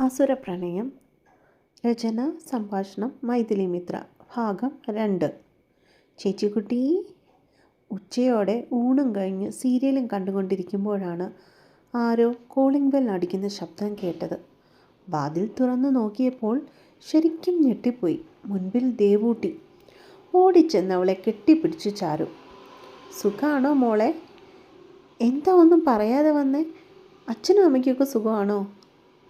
അസുരപ്രണയം രചന സംഭാഷണം മൈഥിലി മിത്ര ഭാഗം രണ്ട്. ചേച്ചിക്കുട്ടി ഉച്ചയോടെ ഊണും കഴിഞ്ഞ് സീരിയലും കണ്ടുകൊണ്ടിരിക്കുമ്പോഴാണ് ആരോ കോളിംഗ് ബെൽ അടിക്കുന്ന ശബ്ദം കേട്ടത്. വാതിൽ തുറന്നു നോക്കിയപ്പോൾ ശരിക്കും ഞെട്ടിപ്പോയി. മുൻപിൽ ദേവൂട്ടി ഓടിച്ചെന്ന് അവളെ കെട്ടിപ്പിടിച്ചു ചാരു. സുഖമാണോ മോളെ? എന്താ ഒന്നും പറയാതെ വന്നേ? അച്ഛനും അമ്മയ്ക്കൊക്കെ സുഖമാണോ?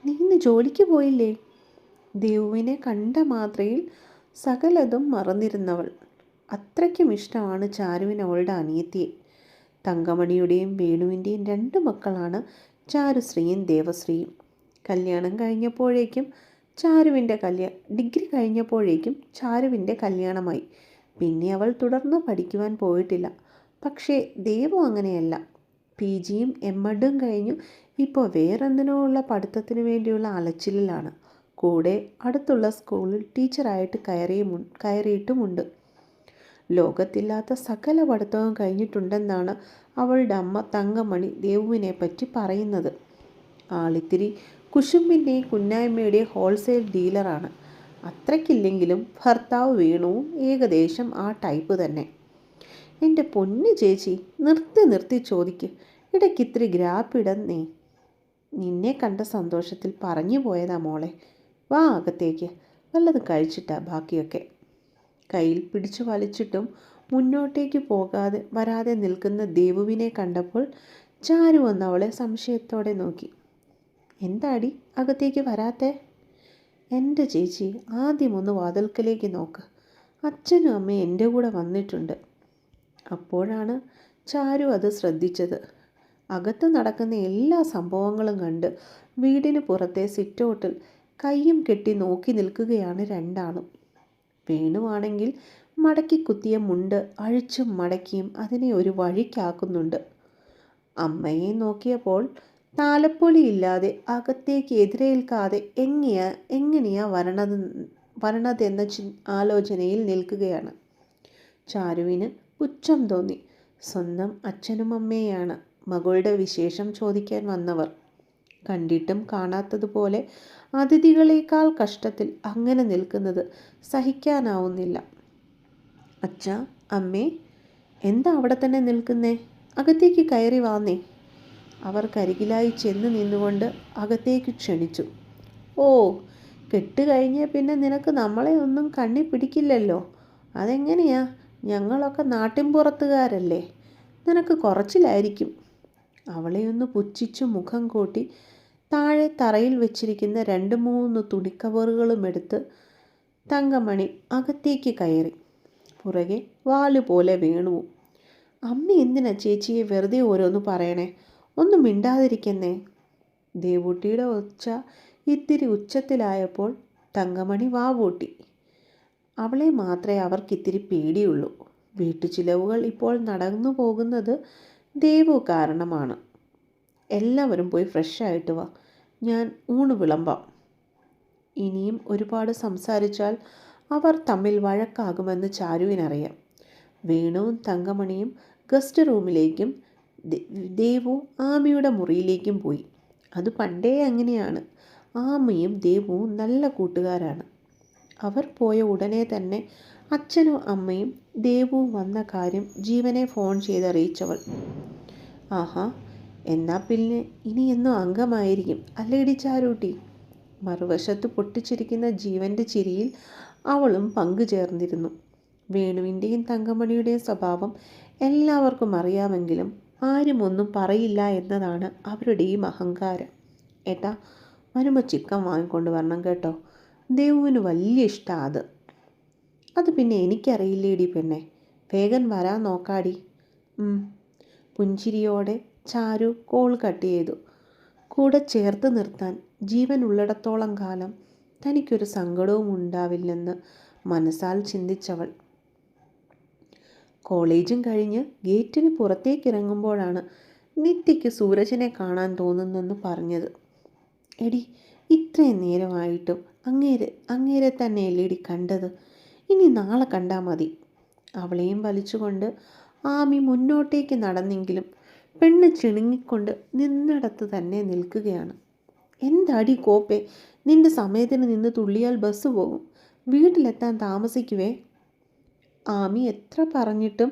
നീ ഇന്ന് ജോലിക്ക് പോയില്ലേ? ദേവുവിനെ കണ്ട മാത്രയിൽ സകലതും മറന്നിരുന്നവൾ. അത്രയ്ക്കും ഇഷ്ടമാണ് ചാരുവിന് അവളുടെ അനിയത്തിയെ. തങ്കമണിയുടെയും വേണുവിന്റെയും രണ്ട് മക്കളാണ് ചാരുശ്രീയും ദേവശ്രീയും. കല്യാണം കഴിഞ്ഞപ്പോഴേക്കും ചാരുവിന്റെ കല്യാ ഡിഗ്രി കഴിഞ്ഞപ്പോഴേക്കും ചാരുവിന്റെ കല്യാണമായി. പിന്നെ അവൾ തുടർന്ന് പഠിക്കുവാൻ പോയിട്ടില്ല. പക്ഷേ ദേവു അങ്ങനെയല്ല. പി ജിയും എം എഡും കഴിഞ്ഞു ഇപ്പോൾ വേറെന്തിനോ ഉള്ള പഠിത്തത്തിന് വേണ്ടിയുള്ള അലച്ചിലിലാണ്. കൂടെ അടുത്തുള്ള സ്കൂളിൽ ടീച്ചറായിട്ട് കയറിയും കയറിയിട്ടുമുണ്ട്. ലോകത്തില്ലാത്ത സകല പഠിത്തവും കഴിഞ്ഞിട്ടുണ്ടെന്നാണ് അവളുടെ അമ്മ തങ്കമണി ദേവുവിനെ പറ്റി പറയുന്നത്. ആളിത്തിരി കുശുമ്പിന്റെയും കുന്നായ്മയുടെയും ഹോൾസെയിൽ ഡീലറാണ്. അത്രയ്ക്കില്ലെങ്കിലും ഭർത്താവ് വേണുവും ഏകദേശം ആ ടൈപ്പ് തന്നെ. എന്റെ പൊന്നു ചേച്ചി നിർത്തി നിർത്തി ചോദിക്ക്. ഇടയ്ക്ക് ഇത്തിരി ഗ്രാപ്പിടന്നേ നിന്നെ കണ്ട സന്തോഷത്തിൽ പറഞ്ഞു പോയതാ മോളെ. വാ അകത്തേക്ക്. വല്ലത് കഴിച്ചിട്ടാ ബാക്കിയൊക്കെ. കയ്യിൽ പിടിച്ചു വലിച്ചിട്ടും മുന്നോട്ടേക്ക് പോകാതെ വരാതെ നിൽക്കുന്ന ദേവുവിനെ കണ്ടപ്പോൾ ചാരു വന്ന് അവളെ സംശയത്തോടെ നോക്കി. എന്താടി അകത്തേക്ക് വരാത്തെ? എന്റെ ചേച്ചി ആദ്യം ഒന്ന് വാതിൽക്കലേക്ക് നോക്ക്. അച്ഛനും അമ്മയും എന്റെ കൂടെ വന്നിട്ടുണ്ട്. അപ്പോഴാണ് ചാരു അത് ശ്രദ്ധിച്ചത്. അകത്ത് നടക്കുന്ന എല്ലാ സംഭവങ്ങളും കണ്ട് വീടിന് പുറത്തെ സിറ്റൗട്ടിൽ കയ്യും കെട്ടി നോക്കി നിൽക്കുകയാണ് രണ്ടാളും. വേണുവാണെങ്കിൽ മടക്കി കുത്തിയ മുണ്ട് അഴിച്ചും മടക്കിയും അതിനെ ഒരു വഴിക്കാക്കുന്നുണ്ട്. അമ്മയെ നോക്കിയപ്പോൾ താലപ്പൊലിയില്ലാതെ അകത്തേക്ക് എതിരേൽക്കാതെ എങ്ങനെയാ എങ്ങനെയാ വരണത് വരണതെന്ന ചി ആലോചനയിൽ നിൽക്കുകയാണ്. ചാരുവിന് പുച്ഛം തോന്നി. സ്വന്തം അച്ഛനും അമ്മയാണ് മകളുടെ വിശേഷം ചോദിക്കാൻ വന്നവർ കണ്ടിട്ടും കാണാത്തതുപോലെ അതിഥികളേക്കാൾ കഷ്ടത്തിൽ അങ്ങനെ നിൽക്കുന്നത് സഹിക്കാനാവുന്നില്ല. അച്ഛ അമ്മേ എന്താ അവിടെ തന്നെ നിൽക്കുന്നേ? അകത്തേക്ക് കയറി വാന്നേ. അവർ കരികിലായി ചെന്ന് നിന്നുകൊണ്ട് അകത്തേക്ക് ക്ഷണിച്ചു. ഓ കെട്ട് കഴിഞ്ഞ പിന്നെ നിനക്ക് നമ്മളെ ഒന്നും കണ്ണി പിടിക്കില്ലല്ലോ. അതെങ്ങനെയാ? ഞങ്ങളൊക്കെ നാട്ടിൻപുറത്തുകാരല്ലേ. നിനക്ക് കുറച്ചിലായിരിക്കും. അവളെയൊന്ന് പുച്ഛിച്ചു മുഖം കൂട്ടി താഴെ തറയിൽ വെച്ചിരിക്കുന്ന രണ്ട് മൂന്ന് തുണിക്കവറുകളും എടുത്ത് തങ്കമണി അകത്തേക്ക് കയറി. പുറകെ വാലുപോലെ വീണുവും അമ്മ എന്തിനാ ചേച്ചിയെ വെറുതെ ഓരോന്ന് പറയണേ? ഒന്നും മിണ്ടാതിരിക്കുന്നേ? ദേവൂട്ടിയുടെ ഒച്ച ഇത്തിരി ഉച്ചത്തിലായപ്പോൾ തങ്കമണി വാവൂട്ടി അവളെ മാത്രമേ അവർക്കിത്തിരി പേടിയുള്ളൂ. വീട്ടുചിലവുകൾ ഇപ്പോൾ നടന്നു പോകുന്നത് ദേവു കാരണമാണ്. എല്ലാവരും പോയി ഫ്രഷ് ആയിട്ട് വാ. ഞാൻ ഊണ് വിളമ്പാം. ഇനിയും ഒരുപാട് സംസാരിച്ചാൽ അവർ തമ്മിൽ വഴക്കാകുമെന്ന് ചാരുവിനറിയാം. വേണുവും തങ്കമണിയും ഗസ്റ്റ് റൂമിലേക്കും ദേവു ആമിയുടെ മുറിയിലേക്കും പോയി. അത് പണ്ടേ അങ്ങനെയാണ്. ആമിയും ദേവുവും നല്ല കൂട്ടുകാരാണ്. അവർ പോയ ഉടനെ തന്നെ അച്ഛനും അമ്മയും ദേവുവും വന്ന കാര്യം ജീവനെ ഫോൺ ചെയ്തറിയിച്ചവൾ. ആഹാ എന്നാ പിന്നെ ഇനി എന്നോ അംഗമായിരിക്കും അല്ലേടി ചാരൂട്ടി മറുവശത്ത് പൊട്ടിച്ചിരിക്കുന്ന ജീവന്റെ ചിരിയിൽ അവളും പങ്കുചേർന്നിരുന്നു വേണുവിന്റെയും തങ്കമണിയുടെയും സ്വഭാവം എല്ലാവർക്കും അറിയാമെങ്കിലും ആരും ഒന്നും പറയില്ല എന്നതാണ് അവരുടെയും അഹങ്കാരം. ഏട്ടാ വരുമ്പോൾ ചിക്കൻ വാങ്ങിക്കൊണ്ട് വരണം കേട്ടോ. ദേവുവിന് വലിയ ഇഷ്ടമാണ് അത്. അത് പിന്നെ എനിക്കറിയില്ലേടി പെണ്ണെ. വേഗം വരാൻ നോക്കാടി. പുഞ്ചിരിയോടെ ചാരു കോൾ കട്ട് ചെയ്തു. കൂടെ ചേർത്ത് നിർത്താൻ ജീവൻ ഉള്ളിടത്തോളം കാലം തനിക്കൊരു സങ്കടവും ഉണ്ടാവില്ലെന്ന് മനസ്സാൽ ചിന്തിച്ചവൾ. കോളേജും കഴിഞ്ഞ് ഗേറ്റിന് പുറത്തേക്ക് ഇറങ്ങുമ്പോഴാണ് നിത്യയ്ക്ക് സൂരജിനെ കാണാൻ തോന്നുന്നെന്ന് പറഞ്ഞത്. എടി ഇത്രയും നേരമായിട്ടും അങ്ങേരെ അങ്ങേരെ തന്നെ എല്ലേടി കണ്ടത്? ഇനി നാളെ കണ്ടാൽ മതി. അവളെയും വലിച്ചുകൊണ്ട് ആമി മുന്നോട്ടേക്ക് നടന്നെങ്കിലും പെണ്ണ് ചിണുങ്ങിക്കൊണ്ട് നിന്നിടത്ത് തന്നെ നിൽക്കുകയാണ്. എന്താടി കോപ്പെ നിന്റെ സമയത്തിന് നിന്ന് തുള്ളിയാൽ ബസ് പോകും. വീട്ടിലെത്താൻ താമസിക്കുവേ? ആമി എത്ര പറഞ്ഞിട്ടും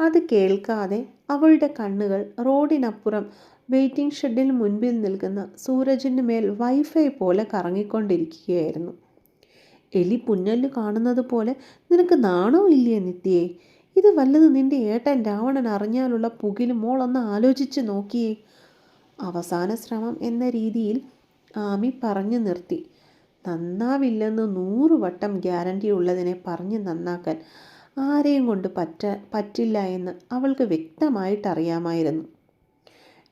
അത് കേൾക്കാതെ അവളുടെ കണ്ണുകൾ റോഡിനപ്പുറം വെയിറ്റിംഗ് ഷെഡിന് മുൻപിൽ നിൽക്കുന്ന സൂരജിന്റെ മേൽ വൈഫൈ പോലെ കറങ്ങിക്കൊണ്ടിരിക്കുകയായിരുന്നു. എലി പുന്നൽ കാണുന്നത് പോലെ നിനക്ക് നാണോ ഇല്ലേ നിത്യേ? ഇത് വല്ലത് നിന്റെ ഏട്ടൻ രാവണൻ അറിഞ്ഞാലുള്ള മോൾ ഒന്ന് ആലോചിച്ച് നോക്കിയേ. അവസാന ശ്രമം എന്ന രീതിയിൽ ആമി പറഞ്ഞു നിർത്തി. നന്നാവില്ലെന്ന് നൂറ് വട്ടം ഗ്യാരണ്ടി ഉള്ളതിനെ പറഞ്ഞ് നന്നാക്കാൻ ആരെയും കൊണ്ട് പറ്റ പറ്റില്ല എന്ന് അവൾക്ക് വ്യക്തമായിട്ടറിയാമായിരുന്നു.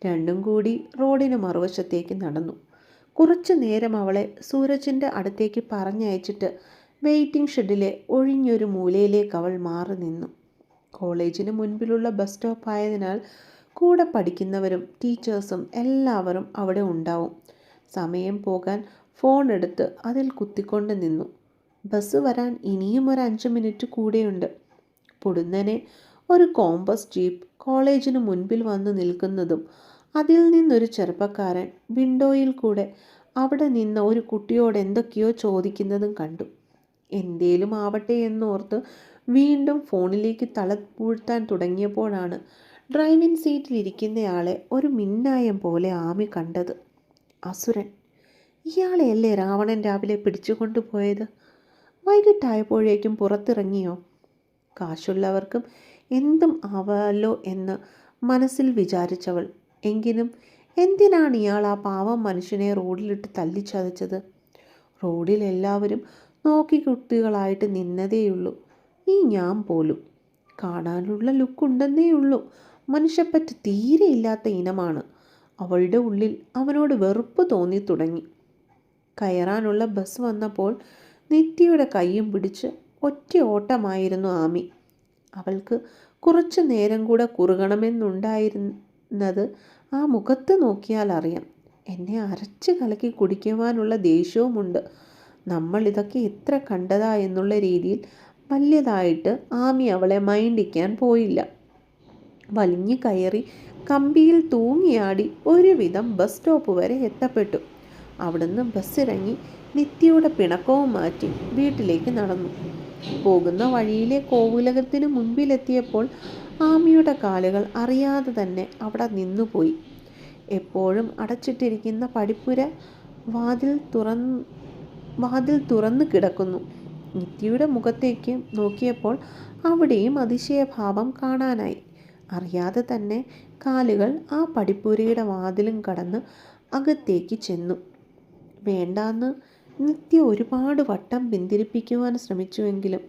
രണ്ടും കൂടി റോഡിന് മറുവശത്തേക്ക് നടന്നു. കുറച്ചു നേരം അവളെ സൂരജിന്റെ അടുത്തേക്ക് പറഞ്ഞയച്ചിട്ട് വെയിറ്റിംഗ് ഷെഡിലെ ഒഴിഞ്ഞൊരു മൂലയിലേക്ക് അവൾ മാറി നിന്നു. കോളേജിന് മുൻപിലുള്ള ബസ് സ്റ്റോപ്പ് ആയതിനാൽ കൂടെ പഠിക്കുന്നവരും ടീച്ചേഴ്സും എല്ലാവരും അവിടെ ഉണ്ടാവും. സമയം പോകാൻ ഫോൺ എടുത്ത് അതിൽ കുത്തിക്കൊണ്ട് നിന്നു. ബസ് വരാൻ ഇനിയും ഒരു അഞ്ച് മിനിറ്റ് കൂടെയുണ്ട്. പൊടുന്നനെ ഒരു കോമ്പസ് ജീപ്പ് കോളേജിന് മുൻപിൽ വന്ന് നിൽക്കുന്നതും അതിൽ നിന്നൊരു ചെറുപ്പക്കാരൻ വിൻഡോയിൽ കൂടെ അവിടെ നിന്ന് ഒരു കുട്ടിയോട് എന്തൊക്കെയോ ചോദിക്കുന്നതും കണ്ടു. എന്തേലും ആവട്ടെ എന്നോർത്ത് വീണ്ടും ഫോണിലേക്ക് തല പൂഴ്ത്താൻ തുടങ്ങിയപ്പോഴാണ് ഡ്രൈവിംഗ് സീറ്റിലിരിക്കുന്നയാളെ ഒരു മിന്നായം പോലെ ആമി കണ്ടത്. അസുരൻ ഇയാളെയല്ലേ രാവണൻ രാവിലെ പിടിച്ചുകൊണ്ടുപോയത്? വൈകിട്ടായപ്പോഴേക്കും പുറത്തിറങ്ങിയോ? കാശുള്ളവർക്കും എന്തും ആവാലോ എന്ന് മനസ്സിൽ വിചാരിച്ചവൾ എങ്കിലും എന്തിനാണ് ഇയാൾ ആ പാവം മനുഷ്യനെ റോഡിലിട്ട് തല്ലിച്ചതച്ചത്? റോഡിൽ എല്ലാവരും നോക്കി കുട്ടികളായിട്ട് നിന്നതേയുള്ളൂ. ഈ ഞാൻ പോലും. കാണാനുള്ള ലുക്കുണ്ടെന്നേയുള്ളൂ. മനുഷ്യപ്പറ്റ് തീരെ ഇല്ലാത്ത ഇനമാണ്. അവളുടെ ഉള്ളിൽ അവനോട് വെറുപ്പ് തോന്നി തുടങ്ങി. കയറാനുള്ള ബസ് വന്നപ്പോൾ നിത്യയുടെ കൈയും പിടിച്ച് ഒറ്റ ഓട്ടമായിരുന്നു ആമി. അവൾക്ക് കുറച്ചു നേരം കൂടെ കുറുകണമെന്നുണ്ടായിരുന്നത് ആ മുഖത്ത് നോക്കിയാൽ അറിയാം. എന്നെ അരച്ച് കലക്കി കുടിക്കുവാനുള്ള ദേഷ്യവുമുണ്ട്. നമ്മൾ ഇതൊക്കെ എത്ര കണ്ടതാ എന്നുള്ള രീതിയിൽ വലിയതായിട്ട് ആമി അവളെ മൈൻഡിക്കാൻ പോയില്ല. വലിഞ്ഞു കയറി കമ്പിയിൽ തൂങ്ങിയാടി ഒരുവിധം ബസ് സ്റ്റോപ്പ് വരെ എത്തപ്പെട്ടു. അവിടുന്ന് ബസ്സിറങ്ങി നിത്യയുടെ പിണക്കവും മാറ്റി വീട്ടിലേക്ക് നടന്നു. പോകുന്ന വഴിയിലെ കോവിലകത്തിന് മുൻപിലെത്തിയപ്പോൾ ആമിയുടെ കാലുകൾ അറിയാതെ തന്നെ അവിടെ നിന്നുപോയി. എപ്പോഴും അടച്ചിട്ടിരിക്കുന്ന പടിപ്പുര വാതിൽ തുറന്ന് വാതിൽ തുറന്നു കിടക്കുന്നു. നിത്യയുടെ മുഖത്തേക്ക് നോക്കിയപ്പോൾ അവിടെയും അതിശയഭാവം കാണാനായി. അറിയാതെ തന്നെ കാലുകൾ ആ പടിപ്പുരയുടെ വാതിലും കടന്ന് അകത്തേക്ക് ചെന്നു. വേണ്ടാന്ന് നിത്യ ഒരുപാട് വട്ടം പിന്തിരിപ്പിക്കുവാൻ ശ്രമിച്ചുവെങ്കിലും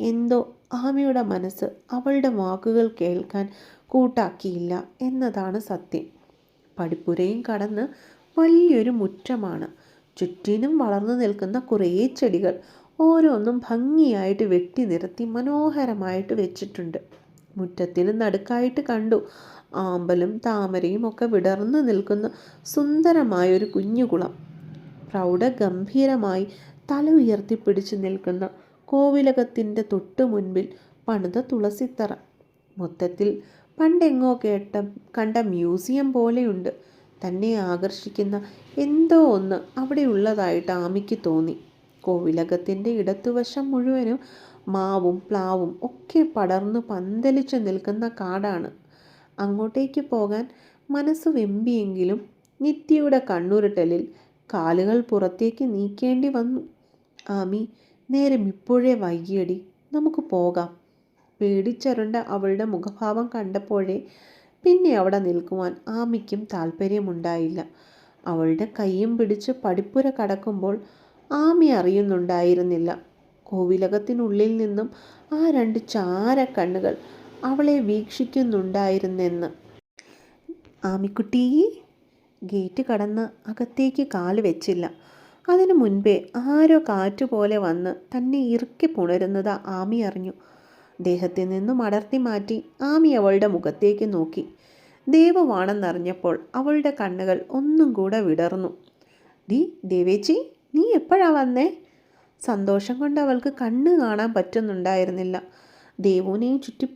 എന്തോ ആമയുടെ മനസ്സ് അവളുടെ വാക്കുകൾ കേൾക്കാൻ കൂട്ടാക്കിയില്ല എന്നതാണ് സത്യം. പടിപ്പുരയും കടന്ന് വലിയൊരു മുറ്റമാണ്. ചുറ്റിനും വളർന്നു നിൽക്കുന്ന കുറേ ചെടികൾ ഓരോന്നും ഭംഗിയായിട്ട് വെട്ടി നിരത്തി മനോഹരമായിട്ട് വെച്ചിട്ടുണ്ട്. മുറ്റത്തിന് നടുക്കായിട്ട് കണ്ടു. ആമ്പലും താമരയും ഒക്കെ വിടർന്നു നിൽക്കുന്ന സുന്ദരമായൊരു കുഞ്ഞുകുളം. പ്രൗഢഗംഭീരമായി തല ഉയർത്തിപ്പിടിച്ച് നിൽക്കുന്ന കോവിലകത്തിന്റെ തൊട്ടു മുൻപിൽ പണിത തുളസിത്തറ. മൊത്തത്തിൽ പണ്ടെങ്ങോ കേട്ട കണ്ട മ്യൂസിയം പോലെയുണ്ട്. തന്നെ ആകർഷിക്കുന്ന എന്തോ ഒന്ന് അവിടെ ഉള്ളതായിട്ട് ആമിക്ക് തോന്നി. കോവിലകത്തിന്റെ ഇടത്തുവശം മുഴുവനും മാവും പ്ലാവും ഒക്കെ പടർന്നു പന്തലിച്ചു നിൽക്കുന്ന കാടാണ്. അങ്ങോട്ടേക്ക് പോകാൻ മനസ്സ് വെമ്പിയെങ്കിലും നിത്യയുടെ കണ്ണുരുട്ടലിൽ കാലുകൾ പുറത്തേക്ക് നീക്കേണ്ടി വന്നു. ആമി നേരം ഇപ്പോഴേ വൈകിയടി. നമുക്ക് പോകാം. പേടിച്ചരുണ്ട അവളുടെ മുഖഭാവം കണ്ടപ്പോഴേ പിന്നെ അവിടെ നിൽക്കുവാൻ ആമിക്കും താല്പര്യമുണ്ടായില്ല അവളുടെ കൈയും പിടിച്ച് പടിപ്പുര കടക്കുമ്പോൾ ആമി അറിയുന്നുണ്ടായിരുന്നില്ല. കോവിലകത്തിനുള്ളിൽ നിന്നും ആ രണ്ട് ചാര കണ്ണുകൾ അവളെ വീക്ഷിക്കുന്നുണ്ടായിരുന്നെന്ന്. ആമിക്കുട്ടി ഗേറ്റ് കടന്ന് അകത്തേക്ക് കാൽ വെച്ചില്ല. അതിനു മുൻപേ ആരോ കാറ്റുപോലെ വന്ന് തന്നെ ഇറുക്കി പുണരുന്നത് ആമി അറിഞ്ഞു. ദേഹത്തിൽ നിന്നും അടർത്തി മാറ്റി ആമി അവളുടെ മുഖത്തേക്ക് നോക്കി. ദേവവാണെന്നറിഞ്ഞപ്പോൾ അവളുടെ കണ്ണുകൾ ഒന്നും കൂടെ വിടർന്നു. ഡി ദേവേച്ചി നീ എപ്പോഴാ വന്നേ? സന്തോഷം കൊണ്ട് അവൾക്ക് കണ്ണ് കാണാൻ പറ്റുന്നുണ്ടായിരുന്നില്ല. ദേവുവിനെയും ചുറ്റി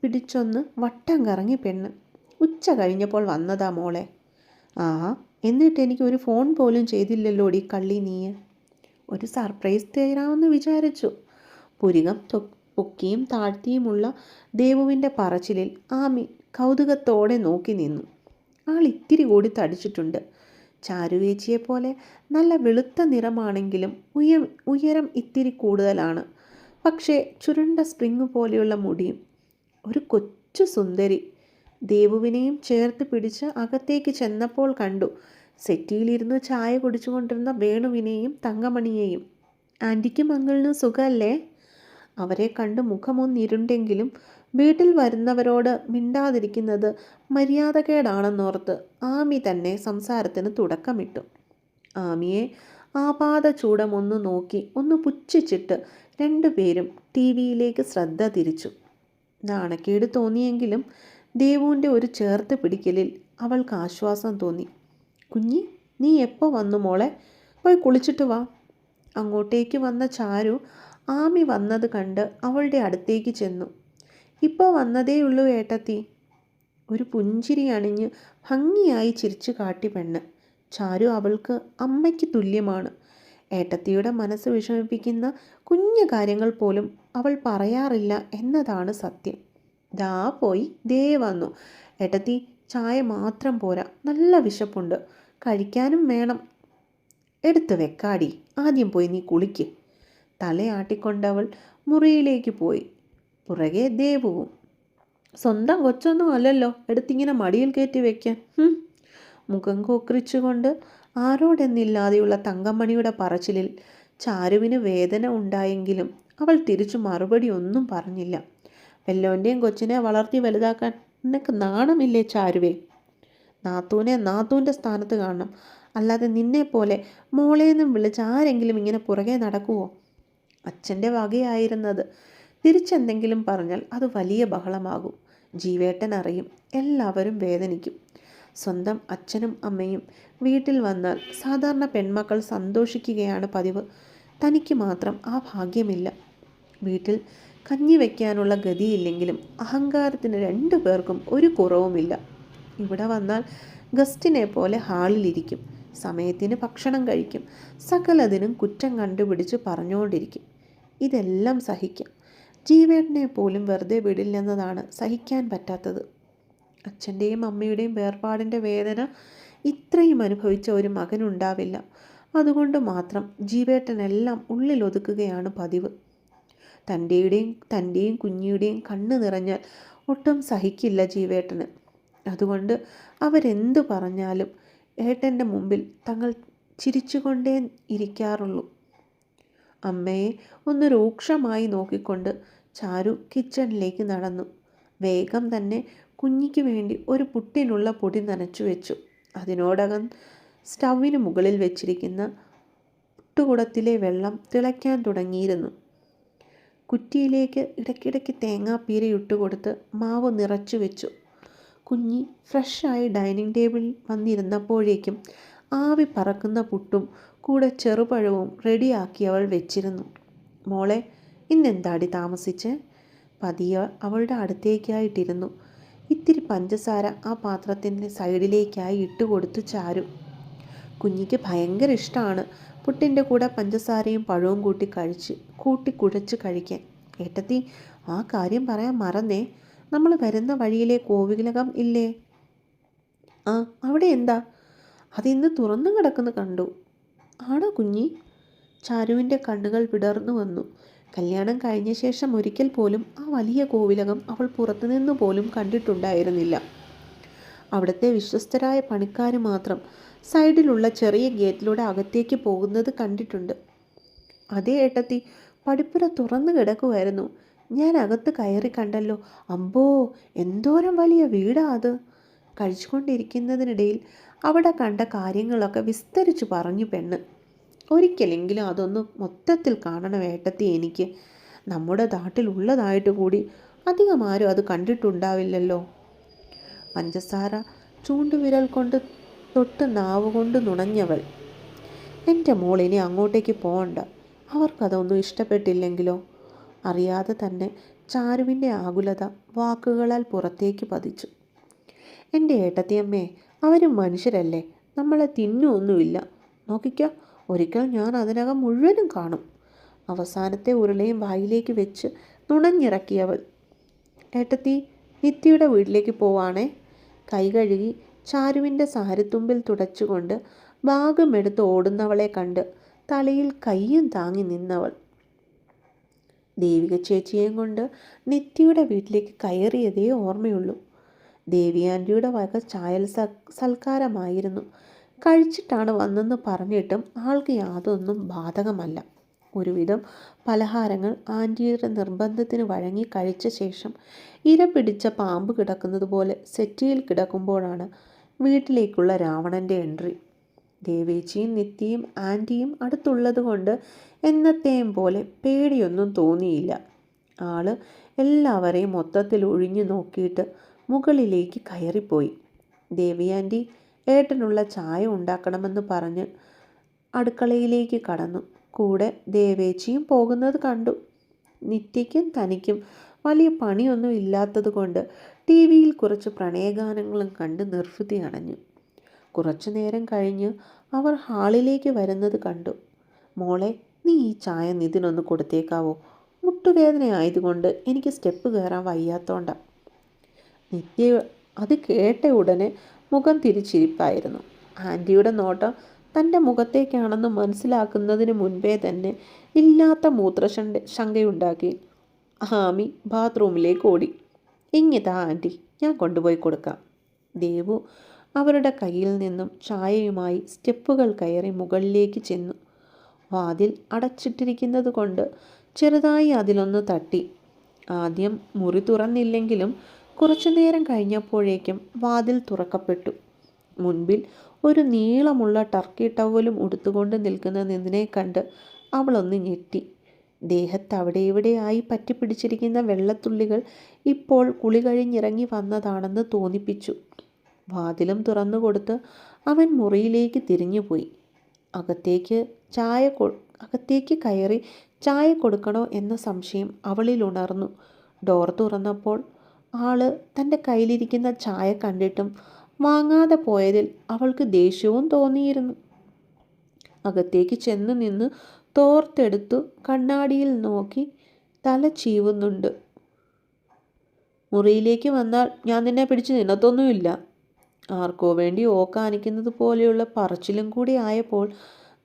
പിടിച്ചൊന്ന് വട്ടം കറങ്ങി പെണ്ണ്. ഉച്ച കഴിഞ്ഞപ്പോൾ വന്നതാ മോളെ. ആ എന്നിട്ട് എനിക്ക് ഒരു ഫോൺ പോലും ചെയ്തില്ലല്ലോ ഡി കള്ളി നീയെ ഒരു സർപ്രൈസ് തരാമെന്ന് വിചാരിച്ചു. പുരികം പൊക്കിയും താഴ്ത്തിയുമുള്ള ദേവുവിന്റെ പറച്ചിലിൽ ആമി കൗതുകത്തോടെ നോക്കി നിന്നു. ആൾ ഇത്തിരി കൂടി തടിച്ചിട്ടുണ്ട്. ചാരുവേച്ചിയെ പോലെ നല്ല വെളുത്ത നിറമാണെങ്കിലും ഉയ ഉയരം ഇത്തിരി കൂടുതലാണ്. പക്ഷേ ചുരുണ്ട സ്പ്രിങ് പോലെയുള്ള മുടിയും ഒരു കൊച്ചു സുന്ദരി ദേവുവിനെയും ചേർത്ത് പിടിച്ച് അകത്തേക്ക് ചെന്നപ്പോൾ കണ്ടു. സെറ്റിയിലിരുന്ന് ചായ കുടിച്ചുകൊണ്ടിരുന്ന വേണുവിനെയും തങ്കമണിയെയും. ആന്റിക്കും മങ്ങളിനും സുഖമല്ലേ അവരെ കണ്ട് മുഖമൊന്നിരുണ്ടെങ്കിലും വീട്ടിൽ വരുന്നവരോട് മിണ്ടാതിരിക്കുന്നത് മര്യാദകേടാണെന്നോർത്ത് ആമി തന്നെ സംസാരത്തിന് തുടക്കമിട്ടു. ആമിയെ ആപാത ചൂടമൊന്ന് നോക്കി ഒന്ന് പുച്ഛിച്ചിട്ട് രണ്ടുപേരും ടി വിയിലേക്ക് ശ്രദ്ധ തിരിച്ചു. നാണക്കേട് തോന്നിയെങ്കിലും ദേവുവിന്റെ ഒരു ചേർത്ത് പിടിക്കലിൽ അവൾക്ക് ആശ്വാസം തോന്നി. കുഞ്ഞി നീ എപ്പോൾ വന്നു മോളെ? പോയി കുളിച്ചിട്ട് വാ. അങ്ങോട്ടേക്ക് വന്ന ചാരു ആമി വന്നത് കണ്ട് അവളുടെ അടുത്തേക്ക് ചെന്നു. ഇപ്പോൾ വന്നതേയുള്ളൂ ഏട്ടത്തി. ഒരു പുഞ്ചിരി അണിഞ്ഞ് ഭംഗിയായി ചിരിച്ചു കാട്ടി പെണ്ണ്. ചാരു അവൾക്ക് അമ്മയ്ക്ക് തുല്യമാണ്. ഏട്ടത്തിയുടെ മനസ്സ് വിഷമിപ്പിക്കുന്ന കുഞ്ഞു കാര്യങ്ങൾ പോലും അവൾ പറയാറില്ല എന്നതാണ് സത്യം. ദാ പോയി ദേ വന്നു. എട്ടത്തി ചായ മാത്രം പോരാ നല്ല വിശപ്പുണ്ട്. കഴിക്കാനും വേണം. എടുത്ത് വെക്കാടി ആദ്യം പോയി നീ കുളിക്ക്. തലയാട്ടിക്കൊണ്ടവൾ മുറിയിലേക്ക് പോയി. പുറകെ ദേവുവും സ്വന്തം കൊച്ചൊന്നും അല്ലല്ലോ എടുത്തിങ്ങനെ മടിയിൽ കയറ്റി വെക്കാൻ. മുഖം കൊക്രിച്ചുകൊണ്ട് ആരോടെന്നില്ലാതെയുള്ള തങ്കമണിയുടെ പറച്ചിലിൽ ചാരുവിന് വേദന ഉണ്ടായെങ്കിലും അവൾ തിരിച്ചു മറുപടി ഒന്നും പറഞ്ഞില്ല. വല്ലോന്റെയും കൊച്ചിനെ വളർത്തി വലുതാക്കാൻ നിനക്ക് നാണമില്ലേ ചാരുവേ? നാത്തൂനെ നാത്തൂന്റെ സ്ഥാനത്ത് കാണണം. അല്ലാതെ നിന്നെ നിന്നെപ്പോലെ മോളേന്നും വിളിച്ച് ആരെങ്കിലും ഇങ്ങനെ പുറകെ നടക്കുവോ? അച്ഛന്റെ വകയായിരുന്നത്. തിരിച്ചെന്തെങ്കിലും പറഞ്ഞാൽ അത് വലിയ ബഹളമാകും. ജീവേട്ടൻ അറിയും. എല്ലാവരും വേദനിക്കും. സ്വന്തം അച്ഛനും അമ്മയും വീട്ടിൽ വന്നാൽ സാധാരണ പെൺമക്കൾ സന്തോഷിക്കുകയാണ് പതിവ്. തനിക്ക് മാത്രം ആ ഭാഗ്യമില്ല. വീട്ടിൽ കഞ്ഞി വയ്ക്കാനുള്ള ഗതിയില്ലെങ്കിലും അഹങ്കാരത്തിന് രണ്ടു പേർക്കും ഒരു കുറവുമില്ല. ഇവിടെ വന്നാൽ ഗസ്റ്റിനെ പോലെ ഹാളിലിരിക്കും. സമയത്തിന് ഭക്ഷണം കഴിക്കും. സകലതിനും കുറ്റം കണ്ടുപിടിച്ച് പറഞ്ഞുകൊണ്ടിരിക്കും. ഇതെല്ലാം സഹിക്കാം. ജീവേട്ടനെ പോലും വെറുതെ വിടില്ലെന്നതാണ് സഹിക്കാൻ പറ്റാത്തത്. അച്ഛന്റെയും അമ്മയുടെയും വേർപാടിന്റെ വേദന ഇത്രയും അനുഭവിച്ച ഒരു മകനുണ്ടാവില്ല. അതുകൊണ്ട് മാത്രം ജീവേട്ടനെല്ലാം ഉള്ളിൽ ഒതുക്കുകയാണ് പതിവ്. തന്റെയുടെയും തന്റെയും കുഞ്ഞിയുടെയും കണ്ണ് നിറഞ്ഞാൽ ഒട്ടും സഹിക്കില്ല ജീവേട്ടന്. അതുകൊണ്ട് അവരെന്തു പറഞ്ഞാലും ഏട്ടന്റെ മുമ്പിൽ തങ്ങൾ ചിരിച്ചുകൊണ്ടേ ഇരിക്കാറുള്ളൂ. അമ്മയെ ഒന്ന് രൂക്ഷമായി നോക്കിക്കൊണ്ട് ചാരു കിച്ചണിലേക്ക് നടന്നു. വേഗം തന്നെ കുഞ്ഞിക്ക് വേണ്ടി ഒരു പുട്ടിനുള്ള പൊടി നനച്ചു വെച്ചു. അതിനോടകം സ്റ്റൗവിന് മുകളിൽ വെച്ചിരിക്കുന്ന പുട്ടുകുടത്തിലെ വെള്ളം തിളയ്ക്കാൻ തുടങ്ങിയിരുന്നു. കുറ്റിയിലേക്ക് ഇടയ്ക്കിടയ്ക്ക് തേങ്ങാപ്പീരയിട്ട് ഇട്ടുകൊടുത്ത് മാവ് നിറച്ചു വെച്ചു. കുഞ്ഞി ഫ്രഷായി ഡൈനിങ് ടേബിളിൽ വന്നിരുന്നപ്പോഴേക്കും ആവി പറക്കുന്ന പുട്ടും കൂടെ ചെറുപഴവും റെഡിയാക്കി അവൾ വെച്ചിരുന്നു. മോളെ ഇന്നെന്താടി താമസിച്ച്? പതിയെ അവളുടെ അടുത്തേക്കായിട്ടിരുന്നു. ഇത്തിരി പഞ്ചസാര ആ പാത്രത്തിന്റെ സൈഡിലേക്കായി ഇട്ടുകൊടുത്തു ചാരു. കുഞ്ഞിക്ക് ഭയങ്കര ഇഷ്ടമാണ് പുട്ടിന്റെ കൂടെ പഞ്ചസാരയും പഴവും കൂട്ടി കഴിച്ച് കൂട്ടി കുഴച്ച് കഴിക്കാൻ. ഏട്ടത്തി ആ കാര്യം പറയാൻ മറന്നേ. നമ്മൾ വരുന്ന വഴിയിലെ കോവിലകം ഇല്ലേ? ആ അവിടെ എന്താ? അതിന്ന് തുറന്നു കിടക്കുന്ന കണ്ടു. ആണോ കുഞ്ഞി? ചാരുവിന്റെ കണ്ണുകൾ വിടർന്നു വന്നു. കല്യാണം കഴിഞ്ഞ ശേഷം ഒരിക്കൽ പോലും ആ വലിയ കോവിലകം അവൾ പുറത്തുനിന്ന് പോലും കണ്ടിട്ടുണ്ടായിരുന്നില്ല. അവിടുത്തെ വിശ്വസ്തരായ പണിക്കാർ മാത്രം സൈഡിലുള്ള ചെറിയ ഗേറ്റിലൂടെ അകത്തേക്ക് പോകുന്നത് കണ്ടിട്ടുണ്ട്. അതേ ഏട്ടത്തി പടിപ്പുര തുറന്നു കിടക്കുമായിരുന്നു ഞാൻ അകത്ത് കയറി കണ്ടല്ലോ അമ്പോ എന്തോരം വലിയ വീടാ അത്. കഴിച്ചുകൊണ്ടിരിക്കുന്നതിനിടയിൽ അവിടെ കണ്ട കാര്യങ്ങളൊക്കെ വിസ്തരിച്ചു പറഞ്ഞു പെണ്ണ്. ഒരിക്കലെങ്കിലും അതൊന്ന് മൊത്തത്തിൽ കാണണം ഏട്ടത്തി എനിക്ക്. നമ്മുടെ നാട്ടിൽ ഉള്ളതായിട്ട് കൂടി അധികം ആരും അത് കണ്ടിട്ടുണ്ടാവില്ലല്ലോ. പഞ്ചസാര ചൂണ്ടുവിരൽ കൊണ്ട് തൊട്ട് നാവുകൊണ്ട് നുണഞ്ഞവൾ. എന്റെ മോൾ ഇനി അങ്ങോട്ടേക്ക് പോകണ്ട അവർക്കതൊന്നും ഇഷ്ടപ്പെട്ടില്ലെങ്കിലോ അറിയാതെ തന്നെ ചാരുവിന്റെ ആകുലത വാക്കുകളാൽ പുറത്തേക്ക് പതിച്ചു. എന്റെ ഏട്ടത്തിയമ്മേ അവരും മനുഷ്യരല്ലേ. നമ്മളെ തിന്നുമൊന്നുമില്ല നോക്കിക്കോ ഒരിക്കൽ ഞാൻ അതിനകം മുഴുവനും കാണും അവസാനത്തെ ഉരുളയും വായിലേക്ക് വെച്ച് നുണഞ്ഞിറക്കിയവൾ. ഏട്ടത്തി നിത്യയുടെ വീട്ടിലേക്ക് പോവാണേ കൈ കഴുകി ചാരുവിന്റെ സാരത്തുമ്പിൽ തുടച്ചുകൊണ്ട് ഭാഗമെടുത്ത് ഓടുന്നവളെ കണ്ട് തലയിൽ കയ്യും താങ്ങി നിന്നവൾ. ദേവിക ചേച്ചിയെയും കൊണ്ട് നിത്യയുടെ വീട്ടിലേക്ക് കയറിയതേ ഓർമ്മയുള്ളൂ. ദേവിയാന്റിയുടെ വക ചായൽ സൽക്കാരമായിരുന്നു. കഴിച്ചിട്ടാണ് വന്നെന്ന് പറഞ്ഞിട്ടും ആൾക്ക് യാതൊന്നും ബാധകമല്ല. ഒരുവിധം പലഹാരങ്ങൾ ആന്റിയുടെ നിർബന്ധത്തിന് വഴങ്ങി കഴിച്ച ശേഷം ഇര പിടിച്ച പാമ്പ് കിടക്കുന്നത് പോലെ സെറ്റിയിൽ കിടക്കുമ്പോഴാണ് വീട്ടിലേക്കുള്ള രാവണന്റെ എൻട്രി ദേവേച്ചിയും നിത്യയും ആന്റിയും അടുത്തുള്ളത് കൊണ്ട് എന്നത്തെയും പോലെ പേടിയൊന്നും തോന്നിയില്ല. ആൾ എല്ലാവരെയും മൊത്തത്തിൽ ഒഴിഞ്ഞു നോക്കിയിട്ട് മുകളിലേക്ക് കയറിപ്പോയി. ദേവി ഏട്ടനുള്ള ചായ ഉണ്ടാക്കണമെന്ന് പറഞ്ഞ് അടുക്കളയിലേക്ക് കടന്നു. കൂടെ ദേവേച്ചിയും പോകുന്നത് കണ്ടു. നിത്യയ്ക്കും തനിക്കും വലിയ പണിയൊന്നും ഇല്ലാത്തത് കൊണ്ട് ടി വിയിൽ കുറച്ച് പ്രണയഗാനങ്ങളും കണ്ട് നിർവൃതി അടഞ്ഞു. കുറച്ചു നേരം കഴിഞ്ഞ് അവർ ഹാളിലേക്ക് വരുന്നത് കണ്ടു. മോളെ നീ ഈ ചായ നിതിനൊന്ന് കൊടുത്തേക്കാവോ? മുട്ടുവേദന ആയതുകൊണ്ട് എനിക്ക് സ്റ്റെപ്പ് കയറാൻ വയ്യാത്തോണ്ട നിത്യ അത് കേട്ട ഉടനെ മുഖം തിരിച്ചിരിപ്പായിരുന്നു. ആന്റിയുടെ നോട്ടം തന്റെ മുഖത്തേക്കാണെന്ന് മനസ്സിലാക്കുന്നതിന് മുൻപേ തന്നെ ഇല്ലാത്ത മൂത്രശണ്ട ശങ്കയുണ്ടാക്കി. ഹാമി ബാത്റൂമിലേക്ക് ഓടി. ഇങ്ങിതാ ആന്റി. ഞാൻ കൊണ്ടുപോയി കൊടുക്കാം. ദേവു അവരുടെ കയ്യിൽ നിന്നും ചായയുമായി സ്റ്റെപ്പുകൾ കയറി മുകളിലേക്ക് ചെന്നു. വാതിൽ അടച്ചിട്ടിരിക്കുന്നത് കൊണ്ട് ചെറുതായി അതിലൊന്ന് തട്ടി. ആദ്യം മുറി തുറന്നില്ലെങ്കിലും കുറച്ചുനേരം കഴിഞ്ഞപ്പോഴേക്കും വാതിൽ തുറക്കപ്പെട്ടു. മുൻപിൽ ഒരു നീളമുള്ള ടർക്കി ടവലും ഉടുത്തുകൊണ്ട് നിൽക്കുന്ന നിന്നിനെ കണ്ട് അവളൊന്ന് ഞെട്ടി. ദേഹത്ത് അവിടെ ഇവിടെയായി പറ്റിപ്പിടിച്ചിരിക്കുന്ന വെള്ളത്തുള്ളികൾ ഇപ്പോൾ കുളി കഴിഞ്ഞിറങ്ങി വന്നതാണെന്ന് തോന്നിപ്പിച്ചു. വാതിലും തുറന്നുകൊടുത്ത് അവൻ മുറിയിലേക്ക് തിരിഞ്ഞുപോയി. അകത്തേക്ക് ചായ അകത്തേക്ക് കയറി ചായ കൊടുക്കണോ എന്ന സംശയം അവളിൽ ഉണർന്നു. ഡോർ തുറന്നപ്പോൾ ആൾ തന്റെ കയ്യിലിരിക്കുന്ന ചായ കണ്ടിട്ടും വാങ്ങാതെ പോയതിൽ അവൾക്ക് ദേഷ്യവും തോന്നിയിരുന്നു. അകത്തേക്ക് ചെന്ന് നിന്ന് തോർത്തെടുത്തു കണ്ണാടിയിൽ നോക്കി തല ചീവുന്നുണ്ട്. മുറിയിലേക്ക് വന്നാൽ ഞാൻ നിന്നെ പിടിച്ച് നിന്നത്തൊന്നുമില്ല ആർക്കോ വേണ്ടി ഓക്കാനിക്കുന്നത് പോലെയുള്ള പറച്ചിലും കൂടി ആയപ്പോൾ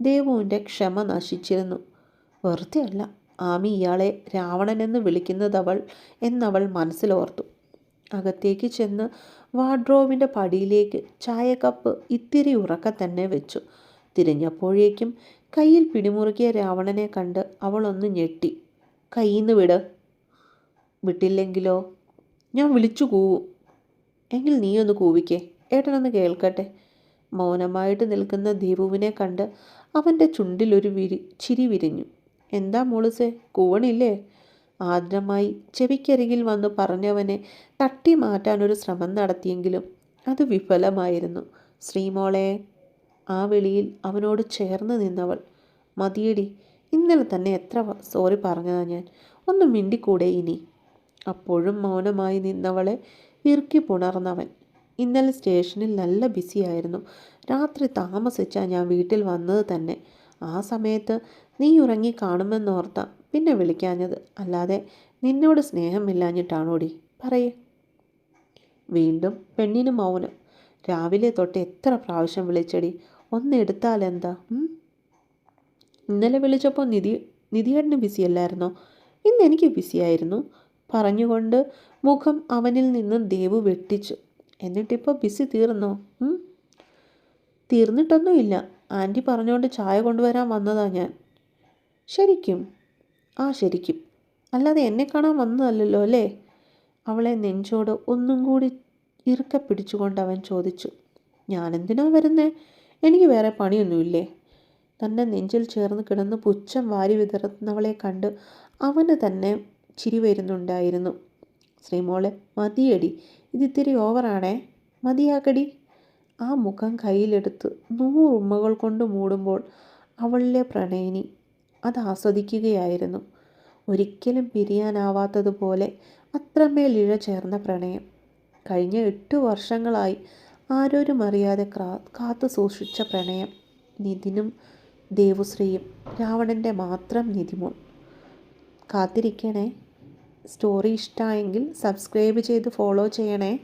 ദേവുവിന്റെ ക്ഷമ നശിച്ചിരുന്നു. വെറുതെ അല്ല ആമി ഇയാളെ രാവണനെന്ന് വിളിക്കുന്നതവൾ എന്നവൾ മനസ്സിലോർത്തു അകത്തേക്ക് ചെന്ന് വാർഡ്രോവിന്റെ പടിയിലേക്ക് ചായക്കപ്പ് ഇത്തിരി ഉറക്ക തന്നെ വെച്ചു. തിരിഞ്ഞപ്പോഴേക്കും കയ്യിൽ പിടിമുറുക്കിയ രാവണനെ കണ്ട് അവളൊന്ന് ഞെട്ടി. കയ്യിന്ന് വിട്. വിട്ടില്ലെങ്കിലോ? ഞാൻ വിളിച്ചു കൂവും. എങ്കിൽ നീ ഒന്ന് കൂവിക്കേ. ഏട്ടനൊന്ന് കേൾക്കട്ടെ. മൗനമായിട്ട് നിൽക്കുന്ന ദീപുവിനെ കണ്ട് അവന്റെ ചുണ്ടിലൊരു വിരി ചിരി വിരിഞ്ഞു. എന്താ മോളിസെ? കൂവണില്ലേ? ആദ്രമായി ചെവിക്കരികിൽ വന്ന് പറഞ്ഞവനെ തട്ടി മാറ്റാനൊരു ശ്രമം നടത്തിയെങ്കിലും അത് വിഫലമായിരുന്നു. ശ്രീമോളെ ആ വെളിയിൽ അവനോട് ചേർന്ന് നിന്നവൾ. മതിയടി ഇന്നലെ തന്നെ എത്ര സോറി പറഞ്ഞതാ ഞാൻ. ഒന്ന് മിണ്ടിക്കൂടെ ഇനി? അപ്പോഴും മൗനമായി നിന്നവളെ ഇറുക്കി പുണർന്നവൻ. ഇന്നലെ സ്റ്റേഷനിൽ നല്ല ബിസിയായിരുന്നു. രാത്രി താമസിച്ചാൽ ഞാൻ വീട്ടിൽ വന്നത് തന്നെ. ആ സമയത്ത് നീ ഉറങ്ങി കാണുമെന്നോർത്ത പിന്നെ വിളിക്കാഞ്ഞത്. അല്ലാതെ നിന്നോട് സ്നേഹമില്ലാഞ്ഞിട്ടാണോടി പറയേ. വീണ്ടും പെണ്ണിന് മൗനം. രാവിലെ തൊട്ട് എത്ര പ്രാവശ്യം വിളിച്ചടി? ഒന്ന് എടുത്താലെന്താ ഇന്നലെ വിളിച്ചപ്പോൾ നിധി നിധിയേട്ടന് ബിസി അല്ലായിരുന്നോ? ഇന്ന് എനിക്ക് ബിസിയായിരുന്നു പറഞ്ഞുകൊണ്ട് മുഖം അവനിൽ നിന്ന് ദേവു വെട്ടിച്ചു. എന്നിട്ടിപ്പോൾ ബിസി തീർന്നോ? തീർന്നിട്ടൊന്നുമില്ല. ആന്റി പറഞ്ഞുകൊണ്ട് ചായ കൊണ്ടുവരാൻ വന്നതാ ഞാൻ. ശരിക്കും? ആ ശരിക്കും. അല്ലാതെ എന്നെ കാണാൻ വന്നതല്ലല്ലോ അല്ലേ? അവളെ നെഞ്ചോട് ഒന്നും കൂടി ഇറുക്ക പിടിച്ചുകൊണ്ട് അവൻ ചോദിച്ചു. ഞാനെന്തിനാ വരുന്നേ? എനിക്ക് വേറെ പണിയൊന്നുമില്ലേ? തന്നെ നെഞ്ചിൽ ചേർന്ന് കിടന്ന് പുച്ഛം വാരി വിതറുന്നവളെ കണ്ട് അവന് തന്നെ ചിരി വരുന്നുണ്ടായിരുന്നു. ശ്രീമോളെ മതിയടി. ഇതിത്തിരി ഓവറാണേ. മതിയാക്കടി. ആ മുഖം കയ്യിലെടുത്ത് നൂറുമ്മകൾ കൊണ്ട് മൂടുമ്പോൾ അവളിലെ പ്രണയിനി അത് ആസ്വദിക്കുകയായിരുന്നു. ഒരിക്കലും പിരിയാനാവാത്തതുപോലെ അത്രമേൽ ഇഴ ചേർന്ന പ്രണയം. കഴിഞ്ഞ എട്ട് വർഷങ്ങളായി ആരോരും അറിയാതെ കാത്തു സൂക്ഷിച്ച പ്രണയം. നിതിനും ദേവുശ്രീയും രാവണന്റെ മാത്രം നിധിമോൾ. കാത്തിരിക്കണേ. സ്റ്റോറി ഇഷ്ടമായെങ്കിൽ സബ്സ്ക്രൈബ് ചെയ്ത് ഫോളോ ചെയ്യണേ.